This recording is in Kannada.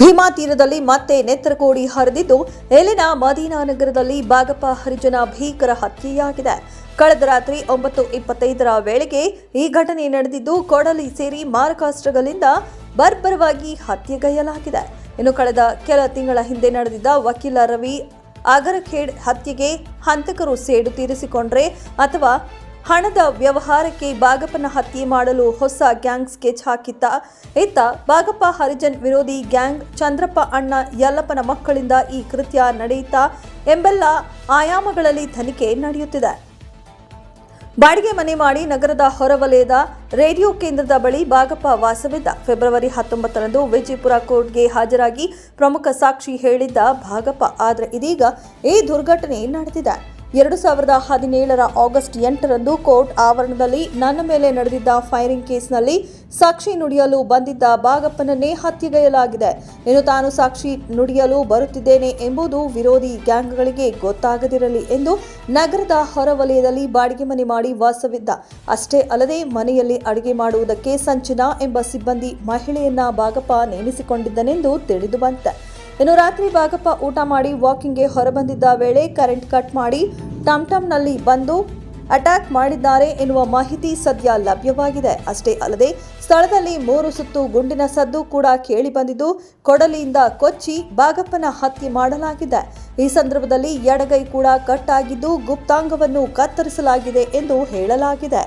ಭೀಮಾ ತೀರದಲ್ಲಿ ಮತ್ತೆ ನೆತ್ತರಕೋಡಿ ಹರಿದಿದ್ದು ಇಲ್ಲಿನ ಮದೀನಾ ನಗರದಲ್ಲಿ ಬಾಗಪ್ಪ ಹರಿಜನ ಭೀಕರ ಹತ್ಯೆಯಾಗಿದೆ. ಕಳೆದ ರಾತ್ರಿ ಒಂಬತ್ತು ಇಪ್ಪತ್ತೈದರ ವೇಳೆಗೆ ಈ ಘಟನೆ ನಡೆದಿದ್ದು, ಕೊಡಲಿ ಸೇರಿ ಮಾರಕಾಸ್ತ್ರಗಳಿಂದ ಬರ್ಬರವಾಗಿ ಹತ್ಯೆಗೈಯಲಾಗಿದೆ. ಇನ್ನು ಕಳೆದ ಕೆಲ ತಿಂಗಳ ಹಿಂದೆ ನಡೆದಿದ್ದ ವಕೀಲ ರವಿ ಅಗರಖೇಡ್ ಹತ್ಯೆಗೆ ಹಂತಕರು ಸೇಡು ತೀರಿಸಿಕೊಂಡ್ರೆ ಅಥವಾ ಹಣದ ವ್ಯವಹಾರಕ್ಕೆ ಬಾಗಪ್ಪನ ಹತ್ಯೆ ಮಾಡಲು ಹೊಸ ಗ್ಯಾಂಗ್ ಸ್ಕೆಚ್ ಹಾಕಿದ್ದ ಇತ್ತ ಬಾಗಪ್ಪ ಹರಿಜನ್ ವಿರೋಧಿ ಗ್ಯಾಂಗ್ ಚಂದ್ರಪ್ಪ ಅಣ್ಣ ಯಲ್ಲಪ್ಪನ ಮಕ್ಕಳಿಂದ ಈ ಕೃತ್ಯ ನಡೆಯಿತಾ ಎಂಬೆಲ್ಲ ಆಯಾಮಗಳಲ್ಲಿ ತನಿಖೆ ನಡೆಯುತ್ತಿದೆ. ಬಾಡಿಗೆ ಮನೆ ಮಾಡಿ ನಗರದ ಹೊರವಲಯದ ರೇಡಿಯೋ ಕೇಂದ್ರದ ಬಳಿ ಬಾಗಪ್ಪ ವಾಸವಿದ್ದ. ಫೆಬ್ರವರಿ ಹತ್ತೊಂಬತ್ತರಂದು ವಿಜಯಪುರ ಕೋರ್ಟ್ಗೆ ಹಾಜರಾಗಿ ಪ್ರಮುಖ ಸಾಕ್ಷಿ ಹೇಳಿದ್ದ ಭಾಗಪ್ಪ ಆದರೆ ಇದೀಗ ಈ ದುರ್ಘಟನೆ ನಡೆದಿದೆ. ಎರಡು ಸಾವಿರದ ಹದಿನೇಳರ ಆಗಸ್ಟ್ ಎಂಟರಂದು ಕೋರ್ಟ್ ಆವರಣದಲ್ಲಿ ನನ್ನ ಮೇಲೆ ನಡೆದಿದ್ದ ಫೈರಿಂಗ್ ಕೇಸ್ನಲ್ಲಿ ಸಾಕ್ಷಿ ನುಡಿಯಲು ಬಂದಿದ್ದ ಬಾಗಪ್ಪನನ್ನೇ ಹತ್ಯೆಗೈಯಲಾಗಿದೆ. ಇನ್ನು ತಾನು ಸಾಕ್ಷಿ ನುಡಿಯಲು ಬರುತ್ತಿದ್ದೇನೆ ಎಂಬುದು ವಿರೋಧಿ ಗ್ಯಾಂಗ್ಗಳಿಗೆ ಗೊತ್ತಾಗದಿರಲಿ ಎಂದು ನಗರದ ಹೊರವಲಯದಲ್ಲಿ ಬಾಡಿಗೆ ಮನೆ ಮಾಡಿ ವಾಸವಿದ್ದ. ಅಷ್ಟೇ ಅಲ್ಲದೆ ಮನೆಯಲ್ಲಿ ಅಡುಗೆ ಮಾಡುವುದಕ್ಕೆ ಸಂಚನಾ ಎಂಬ ಸಿಬ್ಬಂದಿ ಮಹಿಳೆಯನ್ನ ಬಾಗಪ್ಪ ನೇಮಿಸಿಕೊಂಡಿದ್ದನೆಂದು ತಿಳಿದು ಬಂದಿದೆ ಇನ್ನು ರಾತ್ರಿ ಬಾಗಪ್ಪ ಊಟ ಮಾಡಿ ವಾಕಿಂಗ್ಗೆ ಹೊರಬಂದಿದ್ದ ವೇಳೆ ಕರೆಂಟ್ ಕಟ್ ಮಾಡಿ ಟಮ್ ಟಮ್ನಲ್ಲಿ ಬಂದು ಅಟ್ಯಾಕ್ ಮಾಡಿದ್ದಾರೆ ಎನ್ನುವ ಮಾಹಿತಿ ಸದ್ಯ ಲಭ್ಯವಾಗಿದೆ. ಅಷ್ಟೇ ಅಲ್ಲದೆ ಸ್ಥಳದಲ್ಲಿ ಮೂರು ಸುತ್ತು ಗುಂಡಿನ ಸದ್ದು ಕೂಡ ಕೇಳಿ ಬಂದಿದ್ದು ಕೊಡಲಿಯಿಂದ ಕೊಚ್ಚಿ ಬಾಗಪ್ಪನ ಹತ್ಯೆ ಮಾಡಲಾಗಿದೆ. ಈ ಸಂದರ್ಭದಲ್ಲಿ ಎಡಗೈ ಕೂಡ ಕಟ್ ಆಗಿದ್ದು ಗುಪ್ತಾಂಗವನ್ನು ಕತ್ತರಿಸಲಾಗಿದೆ ಎಂದು ಹೇಳಲಾಗಿದೆ.